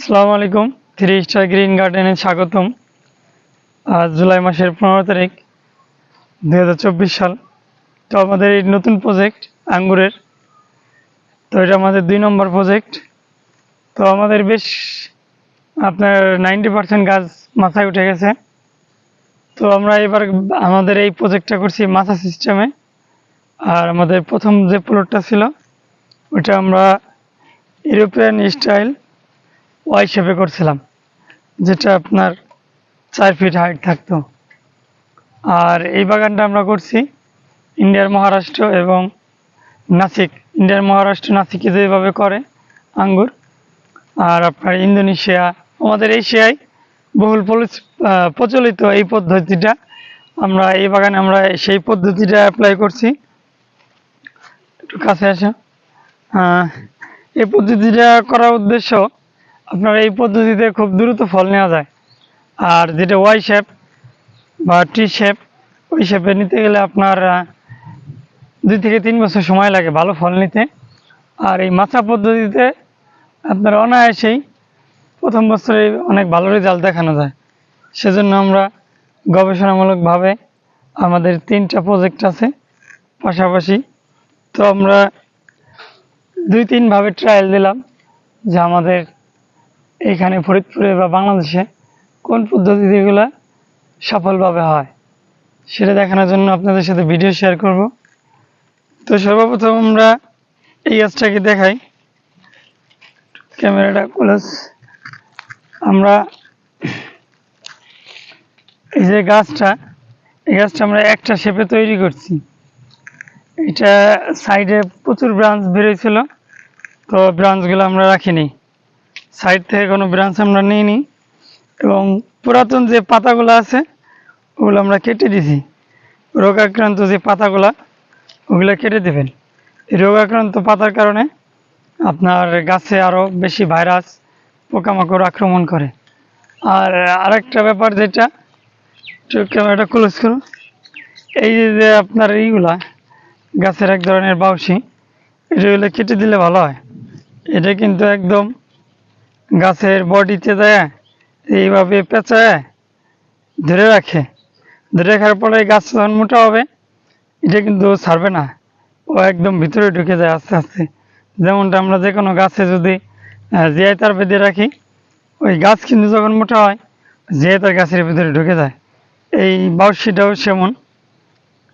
আসসালামু আলাইকুম। Three star green গার্ডেনে স্বাগতম। আজ জুলাই মাসের পনেরো তারিখ দু হাজার চব্বিশ সাল। তো আমাদের এই নতুন প্রজেক্ট আঙ্গুরের। তো এটা আমাদের দুই নম্বর প্রজেক্ট তো আমাদের বেশ আপনার নাইনটি পার্সেন্ট গাছ মাথায় উঠে গেছে। তো আমরা এবার আমাদের এই প্রজেক্টটা করছি মাথা সিস্টেমে আর আমাদের প্রথম যে প্লটটা ছিল, ওটা আমরা ইউরোপিয়ান স্টাইল ওয়াই শেপে করছিলাম, যেটা আপনার চার ফিট হাইট থাকতো। আর এই বাগানটা আমরা করছি ইন্ডিয়ার মহারাষ্ট্র এবং নাসিক। ইন্ডিয়ার মহারাষ্ট্র নাসিকে যেভাবে করে আঙ্গুর, আর আপনার ইন্দোনেশিয়া, আমাদের এশিয়ায় বহুল প্রচলিত এই পদ্ধতিটা। আমরা এই বাগানে আমরা সেই পদ্ধতিটা অ্যাপ্লাই করছি। একটু কাছে আসা। এই পদ্ধতিটা করার উদ্দেশ্য আপনার এই পদ্ধতিতে খুব দ্রুত ফল নেওয়া যায়। আর যেটা ওয়াই শেপ বা টি শেপ ওই শেপে নিতে গেলে আপনার দুই থেকে তিন বছর সময় লাগে ভালো ফল নিতে। আর এই মাছা পদ্ধতিতে আপনার অনায়াসেই প্রথম বছরে অনেক ভালো রেজাল্ট দেখানো যায়। সেজন্য আমরা গবেষণামূলকভাবে আমাদের তিনটা প্রজেক্ট আছে পাশাপাশি। তো আমরা দুই তিনভাবে ট্রায়াল দিলাম যে আমাদের এইখানে ফরিদপুরে বা বাংলাদেশে কোন পদ্ধতিতে এগুলো সফলভাবে হয়, সেটা দেখানোর জন্য আপনাদের সাথে ভিডিও শেয়ার করব। তো সর্বপ্রথম আমরা এই গাছটাকে দেখাই। ক্যামেরাটা ক্লোজ আমরা এই যে গাছটা, এই গাছটা আমরা একটা শেপে তৈরি করছি। এটা সাইডে প্রচুর ব্রাঞ্চ বেরোয়েছিল তো ব্রাঞ্চগুলো আমরা রাখিনি। সাইড থেকে কোনো ব্রাঞ্চ আমরা নিইনি। এবং পুরাতন যে পাতাগুলো আছে, ওগুলো আমরা কেটে দিছি। রোগাক্রান্ত যে পাতাগুলা, ওগুলো কেটে দেবেন। এই রোগাক্রান্ত পাতার কারণে আপনার গাছে আরও বেশি ভাইরাস, পোকামাকড় আক্রমণ করে। আর আরেকটা ব্যাপার যেটা ক্যামেরাটা ক্লোজ করুন এই যে আপনার এইগুলা, গাছের এক ধরনের বাউসি এটাগুলো কেটে দিলে ভালো হয়। এটা কিন্তু একদম গাছের বডিতে দেয়, এইভাবে পেঁচায়, ধরে রাখে। ধরে রাখার পরে গাছ যখন মোটা হবে, এটা কিন্তু ছাড়বে না। ও একদম ভিতরে ঢুকে যায় আস্তে আস্তে। যেমনটা আমরা যে কোনো গাছে যদি জিয়াই তার বেঁধে রাখি, ওই গাছ কিন্তু যখন মোটা হয় জিয়াই তার গাছের ভিতরে ঢুকে যায়। এই বাউসিটাও সেমন।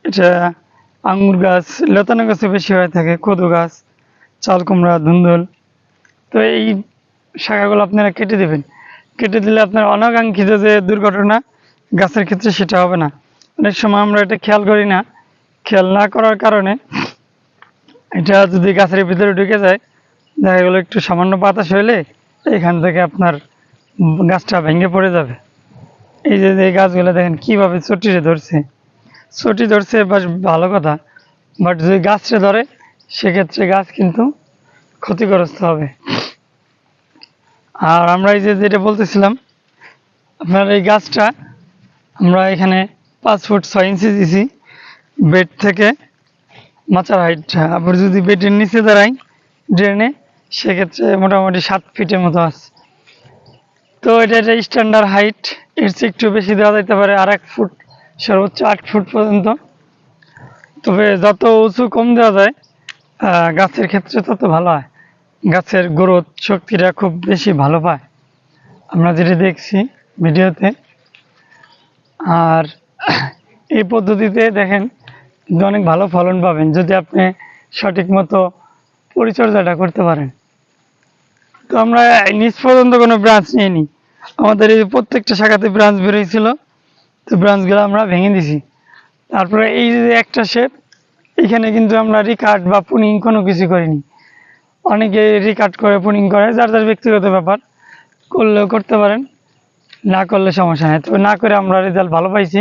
এটা আঙ্গুর গাছ, লতানো গাছে বেশি হয়ে থাকে, কদু গাছ, চাল কুমড়া, ধুন্দুল। তো এই শাখাগুলো আপনারা কেটে দেবেন। কেটে দিলে আপনার অনাকাঙ্ক্ষিত যে দুর্ঘটনা গাছের ক্ষেত্রে সেটা হবে না। অনেক সময় আমরা এটা খেয়াল করি না। খেয়াল না করার কারণে এটা যদি গাছের ভিতরে ঢুকে যায়, দেখা গেলো একটু সামান্য বাতাস হইলে এখান থেকে আপনার গাছটা ভেঙে পড়ে যাবে। এই যে এই গাছগুলো দেখেন কীভাবে চটিরে ধরছে। চটি ধরছে বাস ভালো কথা বাট যদি গাছটা ধরে, সেক্ষেত্রে গাছ কিন্তু ক্ষতিগ্রস্ত হবে। আর আমরা এই যে যেটা বলতেছিলাম, আপনার এই গাছটা আমরা এখানে পাঁচ ফুট ছয় ইঞ্চি দিছি। বেড থেকে মাচার হাইটটা আবার যদি বেডের নিচে দাঁড়াই ড্রেনে সেক্ষেত্রে মোটামুটি সাত ফিটের মতো আছে। তো এটা একটা স্ট্যান্ডার্ড হাইট এর চেয়ে একটু বেশি দেওয়া যেতে পারে আর এক ফুট, সর্বোচ্চ আট ফুট পর্যন্ত। তবে যত উঁচু কম দেওয়া যায় গাছের ক্ষেত্রে তত ভালো হয়। গাছের গ্রোথ শক্তিটা খুব বেশি ভালো পায়। আমরা যেটা দেখছি ভিডিওতে, আর এই পদ্ধতিতে দেখেন অনেক ভালো ফলন পাবেন যদি আপনি সঠিক মতো পরিচর্যাটা করতে পারেন। তো আমরা নিজ পর্যন্ত কোনো ব্রাঞ্চ নিইনি। আমাদের এই প্রত্যেকটা শাখাতে ব্রাঞ্চ বেরোয়ছিল তো ব্রাঞ্চগুলো আমরা ভেঙে দিছি। তারপরে এই যে একটা শেপ এখানে কিন্তু আমরা রিকার্ড বা পুনিং কোনো কিছু করিনি। অনেকে রিকার্ড করে পুনিং করে, যার যার ব্যক্তিগত ব্যাপার, করলেও করতে পারেন, না করলে সমস্যা নেই। তবে না করে আমরা রেজাল্ট ভালো পাইছি।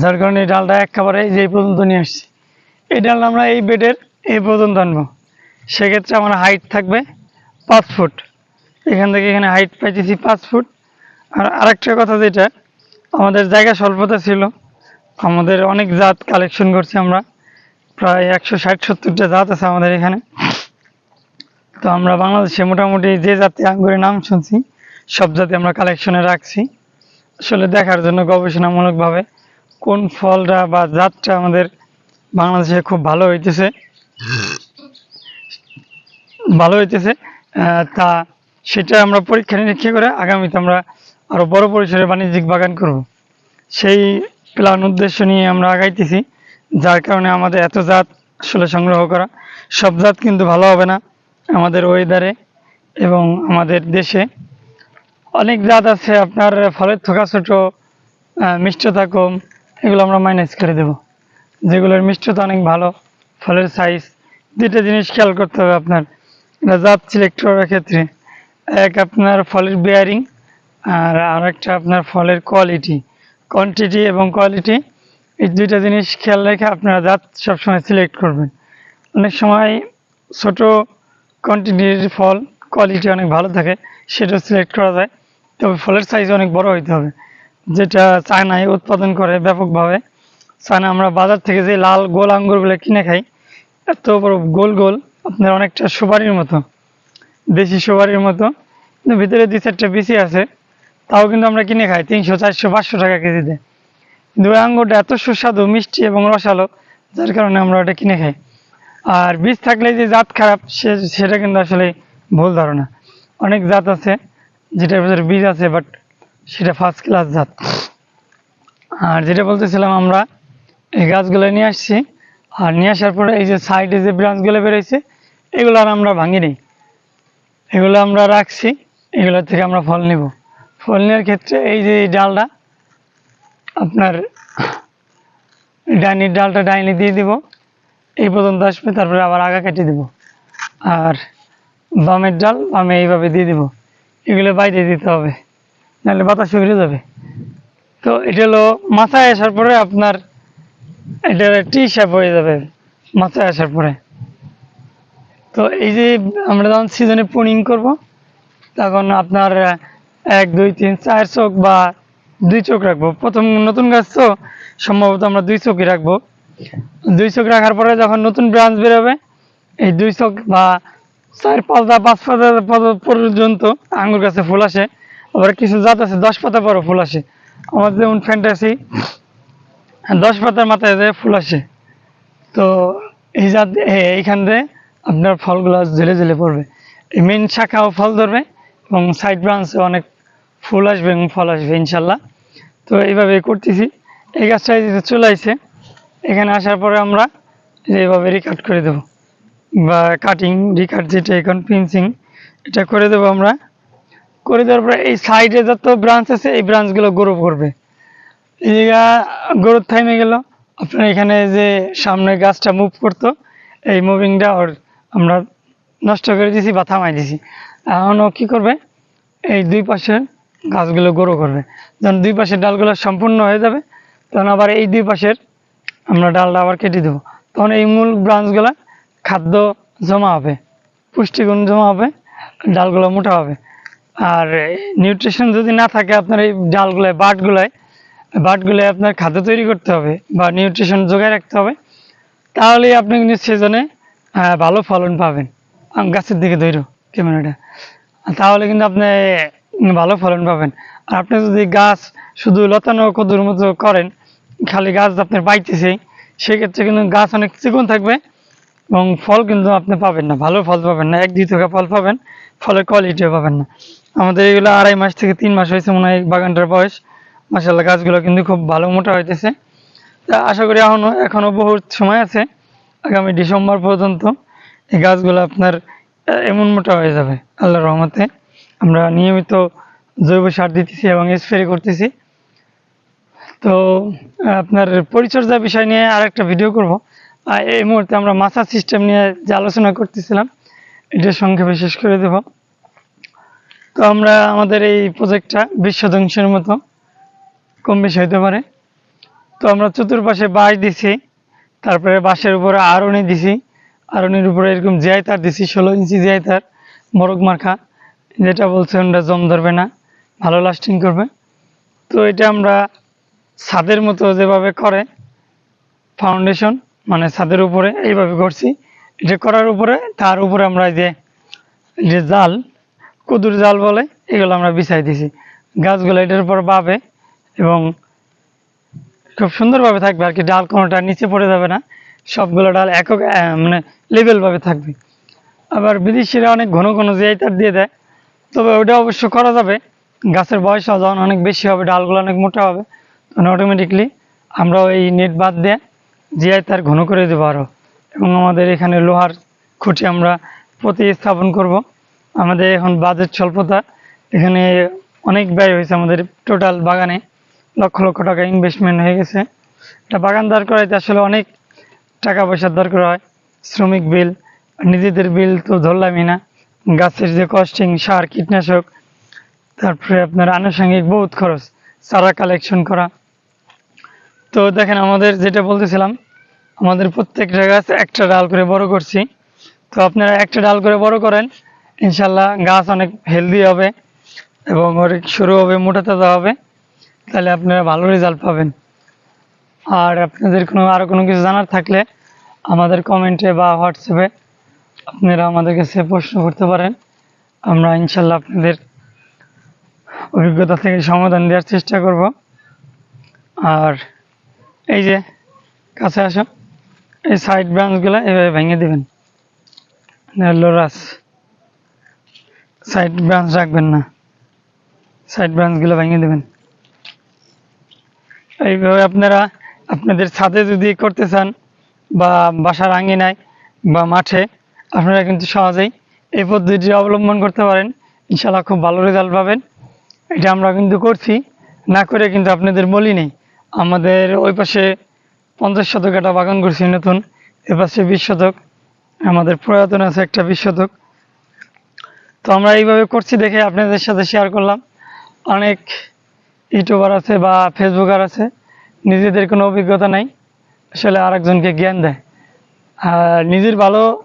যার কারণে এই ডালটা একেবারে যে পর্যন্ত নিয়ে আসছি। এই ডাল আমরা এই বেডের এই পর্যন্ত আনব। সেক্ষেত্রে আমার হাইট থাকবে পাঁচ ফুট। এখান থেকে এখানে হাইট পাইতেছি পাঁচ ফুট। আর আরেকটা কথা যেটা, আমাদের জায়গা স্বল্পতা ছিল। আমাদের অনেক জাত কালেকশন করছি আমরা। প্রায় একশো ষাট সত্তরটা জাত আছে আমাদের এখানে। তো আমরা বাংলাদেশে মোটামুটি যে জাতি আঙ্গুরের নাম শুনছি, সব জাতি আমরা কালেকশনে রাখছি। আসলে দেখার জন্য গবেষণামূলকভাবে কোন ফলটা বা জাতটা আমাদের বাংলাদেশে খুব ভালো হইতেছে ভালো হইতেছে তা সেটা আমরা পরীক্ষা নিরীক্ষা করে আগামীতে আমরা আরও বড় পরিসরে বাণিজ্যিক বাগান করব। সেই প্ল্যান উদ্দেশ্য নিয়ে আমরা আগাইতেছি। যার কারণে আমাদের এত জাত আসলে সংগ্রহ করা, সব জাত কিন্তু ভালো হবে না আমাদের ওয়েদারে এবং আমাদের দেশে। অনেক জাত আছে আপনার ফলের থোকা ছোট মিষ্টতা কম, এগুলো আমরা মাইনাস করে দেব। যেগুলোর মিষ্টতা অনেক ভালো, ফলের সাইজ দুইটা জিনিস খেয়াল করতে হবে আপনার। জাত সিলেক্ট করার ক্ষেত্রে, এক আপনার ফলের বেয়ারিং আর আরেকটা আপনার ফলের কোয়ালিটি কোয়ান্টিটি এবং কোয়ালিটি এই দুইটা জিনিস খেয়াল রেখে আপনারা জাত সবসময় সিলেক্ট করবেন। অনেক সময় ছোট কোয়ান্টিটির ফল কোয়ালিটি অনেক ভালো থাকে সেটা সিলেক্ট করা যায়। তবে ফলের সাইজ অনেক বড় হইতে হবে, যেটা চায়নায় উৎপাদন করে ব্যাপকভাবে। চায়না আমরা বাজার থেকে যে লাল গোল আঙ্গুরগুলো কিনে খাই, এত বড় গোল গোল, আপনার অনেকটা সুপারির মতো, দেশি সুপারির মতো। ভিতরে দুই চারটা বেশি আছে, তাও কিন্তু আমরা কিনে খাই তিনশো, চারশো, পাঁচশো টাকা কেজিতে। ওই আঙ্গুরটা এত সুস্বাদু, মিষ্টি এবং রসালো, যার কারণে আমরা ওটা কিনে খাই। আর বীজ থাকলে যে জাত খারাপ, সে, সেটা কিন্তু আসলে ভুল ধারণা। অনেক জাত আছে যেটার ভিতরে বীজ আছে বাট সেটা ফার্স্ট ক্লাস জাত। আর যেটা বলতেছিলাম আমরা, এই গাছগুলো নিয়ে আসছি। আর নিয়ে আসার পরে এই যে সাইডে যে ব্রাঞ্চগুলো বেরোইছে, এগুলো আর আমরা ভাঙি ভাঙিনি। এগুলো আমরা রাখছি, এগুলো থেকে আমরা ফল নিব। ফল নেওয়ার ক্ষেত্রে এই যে ডালটা আপনার ডাইনির ডালটা ডাইনি দিয়ে দিব। এই পর্যন্ত আসবে, তারপরে আবার আগা কেটে দিব। আর বামের ডাল বামে এইভাবে দিয়ে দিব। এগুলো বাইরে দিতে হবে, নাহলে বাতাস উড়ে যাবে। তো এটা হলো মাথায় আসার পরে আপনার এটা টি শেপ হয়ে যাবে মাথায় আসার পরে। তো এই যে আমরা যখন সিজনে পুনিং করব, তখন আপনার এক, দুই, তিন, চার চোখ বা দুই চোখ রাখব। প্রথম নতুন গাছ তো, সম্ভবত আমরা দুই চোখই রাখব। দুই চোখ রাখার পরে যখন নতুন ব্রাঞ্চ বেরোবে, এই দুই চোখ বা চার পাতা, পাঁচ পাতা পর্যন্ত আঙ্গুর গাছে ফুল আসে। আবার কিছু জাত আছে, দশ পাতা পরও ফুল আসে। আমাদের যেমন ফ্যান্টাসি দশ পাতার মাথায় যে ফুল আসে, তো এই জাত এইখান দিয়ে আপনার ফলগুলো ঝেলে ঝেলে পড়বে। এই মেন শাখাও ফল ধরবে এবং সাইড ব্রাঞ্চে অনেক ফুল আসবে এবং ফল আসবে, ইনশাল্লাহ। তো এইভাবে করতেছি। এই গাছটা এই চলে আসছে এখানে আসার পরে আমরা এইভাবে রিকাট করে দেব। বা কাটিং রিকাট যেটা এখন পিনসিং এটা করে দেবো আমরা। করে দেওয়ার পরে এই সাইডে যত ব্রাঞ্চ আছে, এই ব্রাঞ্চগুলো গ্রো করবে। এই জায়গা গ্রোথ থামে গেল। আপনার এখানে যে সামনে গাছটা মুভ করতো, এই মুভিংটা ওর আমরা নষ্ট করে দিছি বা থামাই দিছি। এখন ও কী করবে? এই দুই পাশের গাছগুলো গ্রো করবে। যখন দুই পাশের ডালগুলো সম্পূর্ণ হয়ে যাবে, তখন আবার এই দুই পাশের আমরা ডালটা আবার কেটে দেবো। তখন এই মূল ব্রাঞ্চগুলো খাদ্য জমা হবে, পুষ্টিগুণ জমা হবে, ডালগুলো মোটা হবে। আর নিউট্রিশন যদি না থাকে, আপনার এই ডালগুলোয়, বাটগুলোয় বাটগুলোয় আপনার খাদ্য তৈরি করতে হবে বা নিউট্রিশন যোগায় রাখতে হবে, তাহলেই আপনি কিন্তু সেজনে ভালো ফলন পাবেন। গাছের দিকে ধৈর্য, ক্যামেরাটা। তাহলে কিন্তু আপনি ভালো ফলন পাবেন। আর আপনি যদি গাছ শুধু লতানো কদুর মতো করেন, খালি গাছ আপনার পাইতেছে সেক্ষেত্রে কিন্তু গাছ অনেক চিকন থাকবে এবং ফল কিন্তু আপনি পাবেন না। ভালো ফল পাবেন না, এক দুই টাকা ফল পাবেন, ফলের কোয়ালিটিও পাবেন না। আমাদের এগুলো আড়াই মাস থেকে তিন মাস হয়েছে মনে হয় বাগানটার বয়স। মাসাল্লাহ গাছগুলো কিন্তু খুব ভালো মোটা হইতেছে। তা আশা করি এখনও এখনও বহুত সময় আছে। আগামী ডিসেম্বর পর্যন্ত এই গাছগুলো আপনার এমন মোটা হয়ে যাবে, আল্লাহর রহমতে। আমরা নিয়মিত জৈব সার দিতেছি এবং স্প্রে করতেছি। তো, আপনার পরিচর্যা বিষয় নিয়ে আর একটা ভিডিও করব এই মুহূর্তে আমরা মাছা সিস্টেম নিয়ে যে আলোচনা করতেছিলাম, এটা সংক্ষেপে শেষ করে দেব। তো আমরা আমাদের এই প্রজেক্টটা বিশ্ব ধ্বংসের মতো কম বেশি হতে পারে। তো আমরা চতুর্পাশে বাঁশ দিছি, তারপরে বাঁশের উপরে আরণি দিছি। আরণির উপরে এরকম জিয়াই তার দিছি, ষোলো ইঞ্চি জিয়াই তার মরক মার্কা। যেটা বলছে ওটা জম ধরবে না, ভালো লাস্টিং করবে। তো এটা আমরা ছাদের মতো যেভাবে করে ফাউন্ডেশন মানে ছাদের উপরে এইভাবে করছি। এটা করার উপরে, তার উপরে আমরা যে যে জাল, কুদুর জাল বলে, এগুলো আমরা বিছাই দিছি। গাছগুলো এটার উপর পাবে এবং খুব সুন্দরভাবে থাকবে আর কি। ডাল কোনোটা নিচে পড়ে যাবে না, সবগুলো ডাল একক মানে লেভেলভাবে থাকবে। আবার বিদেশিরা অনেক ঘন ঘন জিআই দিয়ে দেয় তবে ওটা অবশ্য করা যাবে। গাছের বয়স যখন অনেক বেশি হবে, ডালগুলো অনেক মোটা হবে, তখন অটোমেটিকলি আমরা ওই নেট বাদ দিয়ে জিআই তার ঘন করে দেবো আরও এবং আমাদের এখানে লোহার খুঁটি আমরা প্রতিস্থাপন করব। আমাদের এখন বাজেট স্বল্পতা, এখানে অনেক ব্যয় হয়েছে আমাদের টোটাল বাগানে। লক্ষ লক্ষ টাকা ইনভেস্টমেন্ট হয়ে গেছে। এটা বাগান দাঁড় করাইতে আসলে অনেক টাকা পয়সার দরকার হয়। শ্রমিক বিল নিজেদের বিল তো ধরলামই না। গাছের যে কস্টিং সার, কীটনাশক, তারপরে আপনার আনুষঙ্গিক বহুত খরচ, চারা কালেকশন করা। তো দেখেন আমাদের যেটা বলতেছিলাম, আমাদের প্রত্যেকটা গাছ একটা ডাল করে বড় করছি। তো আপনারা একটা ডাল করে বড় করেন, ইনশাল্লাহ গাছ অনেক হেলদি হবে এবং অনেক শুরু হবে, মোটা তাজা হবে। তাহলে আপনারা ভালো রেজাল্ট পাবেন। আর আপনাদের কোনো আরও কোনো কিছু জানার থাকলে আমাদের কমেন্টে বা হোয়াটসঅ্যাপে আপনারা আমাদের কাছে প্রশ্ন করতে পারেন। আমরা ইনশাল্লাহ আপনাদের অভিজ্ঞতা থেকে সমাধান দেওয়ার চেষ্টা করব। আর এই যে কাছে আসো এই সাইড ব্রাঞ্চগুলো এভাবে ভেঙে দেবেন। লোরাস সাইড ব্রাঞ্চ রাখবেন না। সাইড ব্রাঞ্চগুলো ভেঙে দেবেন। এইভাবে আপনারা আপনাদের ছাদে যদি করতে চান বা বাসার আঙ্গিনায় বা মাঠে আপনারা কিন্তু সহজেই এই পদ্ধতিটি অবলম্বন করতে পারেন। ইনশাল্লাহ খুব ভালো রেজাল্ট পাবেন। এটা আমরা কিন্তু করছি। না করে কিন্তু আপনাদের বলি নেই। আমাদের ওই পাশে পঞ্চাশ শতক একটা বাগান করছি নতুন। এ পাশে বিশ শতক। আমাদের প্রয়াতন আছে একটা বিশ শতক। তো আমরা এইভাবে করছি দেখে আপনাদের সাথে শেয়ার করলাম। অনেক ইউটিউবার আছে বা ফেসবুকার আছে। নিজেদের কোনো অভিজ্ঞতা নাই। আসলে আরেকজনকে জ্ঞান দেয়। আর নিজের ভালো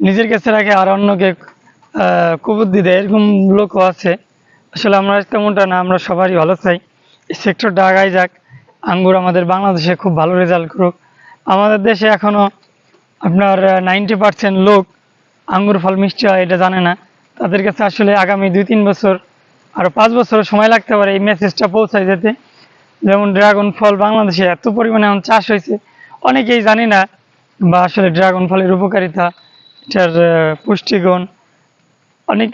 নিজের কাছে রাখে আর অন্যকে কুবুদ্ধি দেয়, এরকম লোকও আছে। আসলে আমরা তেমনটা না, আমরা সবারই ভালো চাই। সেক্টরটা আগায় যাক। আঙ্গুর আমাদের বাংলাদেশে খুব ভালো রেজাল্ট করুক। আমাদের দেশে এখনও আপনার নাইনটি পার্সেন্ট লোক আঙ্গুর ফল মিষ্টি হয়, এটা জানে না। তাদের কাছে আসলে আগামী দুই তিন বছর আরও পাঁচ বছর সময় লাগতে পারে এই মেসেজটা পৌঁছায় যেতে। যেমন ড্রাগন ফল বাংলাদেশে এত পরিমাণে এখন চাষ হয়েছে। অনেকেই জানি না বা আসলে ড্রাগন ফলের উপকারিতা এটার পুষ্টিগুণ। অনেক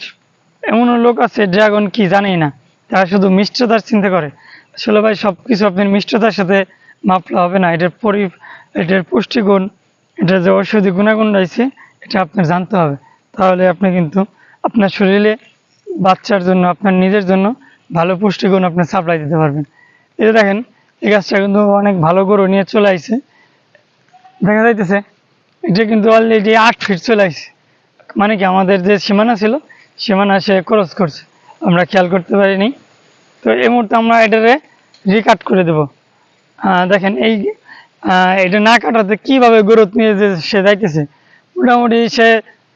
এমনও লোক আছে, ড্রাগন কি জানেই না। তারা শুধু মিষ্টতার চিন্তা করে। আসলে ভাই সব কিছু আপনার মিষ্টতার সাথে মাপলে হবে না। এটার পরি, এটার পুষ্টিগুণ, এটার যে ঔষধি গুণাগুণ রয়েছে, এটা আপনার জানতে হবে। তাহলে আপনি কিন্তু আপনার শরীরে বাচ্চার জন্য, আপনার নিজের জন্য ভালো পুষ্টিগুণ আপনি সাপ্লাই দিতে পারবেন। এটা দেখেন, এই গাছটা কিন্তু অনেক ভালো গরু নিয়ে চলে আসছে দেখা যাইতেছে এটা কিন্তু অলরেডি আট ফিট চলে আসছে মানে কি আমাদের যে সীমানা ছিল, সীমানা সে ক্রস করছে। আমরা খেয়াল করতে পারিনি। তো এই মুহূর্তে আমরা এটারে রিকাট করে দেব। দেখেন এই এটা না কাটাতে কীভাবে গরু নিয়ে যে সে যাইতেছে, মোটামুটি সে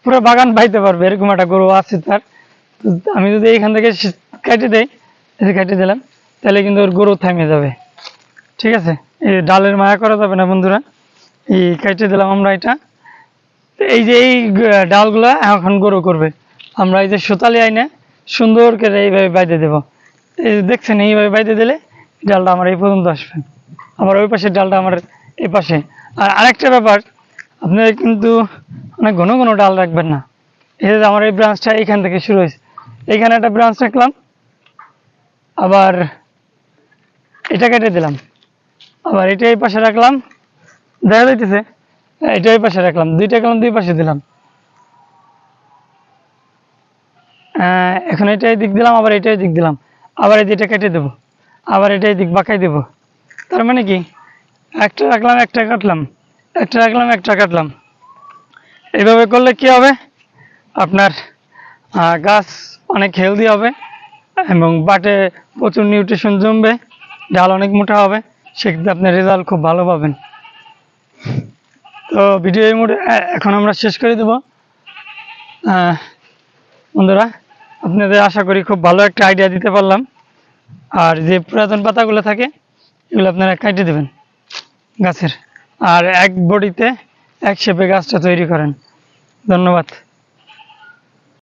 পুরো বাগান পাইতে পারবে, এরকম একটা গরু আছে তার। আমি যদি এইখান থেকে কেটে দেই কেটে দিলাম, তাহলে কিন্তু ওর গরু থামে যাবে। ঠিক আছে? এই ডালের মায়া করা যাবে না বন্ধুরা। এই কেটে দিলাম আমরা এটা। এই যে এই ডালগুলা এখন গরু করবে। আমরা এই যে সুতালি আইনে সুন্দর করে এইভাবে বাইতে দেবো। এই যে দেখছেন, এইভাবে বাইতে দিলে ডালটা আমার এই পর্যন্ত আসবে। আবার ওই পাশের ডালটা আমার এই পাশে। আর আরেকটা ব্যাপার আপনারা কিন্তু অনেক ঘন ঘন ডাল রাখবেন না। এই যে আমার এই ব্রাঞ্চটা এইখান থেকে শুরু হয়েছে। এইখানে একটা ব্রাঞ্চ রাখলাম। আবার এটা কেটে দিলাম। আবার এটা এই পাশে রাখলাম। দেখা যাইতেছে। এটা এই পাশে রাখলাম। দুইটা কলম দুই পাশে দিলাম। আহ, এখন এটাই দিক দিলাম আবার এটাই দিক দিলাম। আবার এই দিকটা কেটে দেবো। আবার এটাই দিক বাঁকাই দেবো। তার মানে কি? একটা রাখলাম একটা কাটলাম। একটা রাখলাম একটা কাটলাম। এইভাবে করলে কি হবে? আপনার গাছ অনেক হেলদি হবে এবং বাটে প্রচুর নিউট্রিশন জমবে। ডাল অনেক মোটা হবে। সেক্ষেত্রে আপনার রেজাল্ট খুব ভালো পাবেন। তো ভিডিও এই মুহূর্তে এখন আমরা শেষ করে দেব। বন্ধুরা, আপনাদের আশা করি খুব ভালো একটা আইডিয়া দিতে পারলাম। আর যে পুরাতন পাতাগুলো থাকে, এগুলো আপনারা কাটে দেবেন গাছের। আর এক বডিতে এক শেপে গাছটা তৈরি করেন। ধন্যবাদ।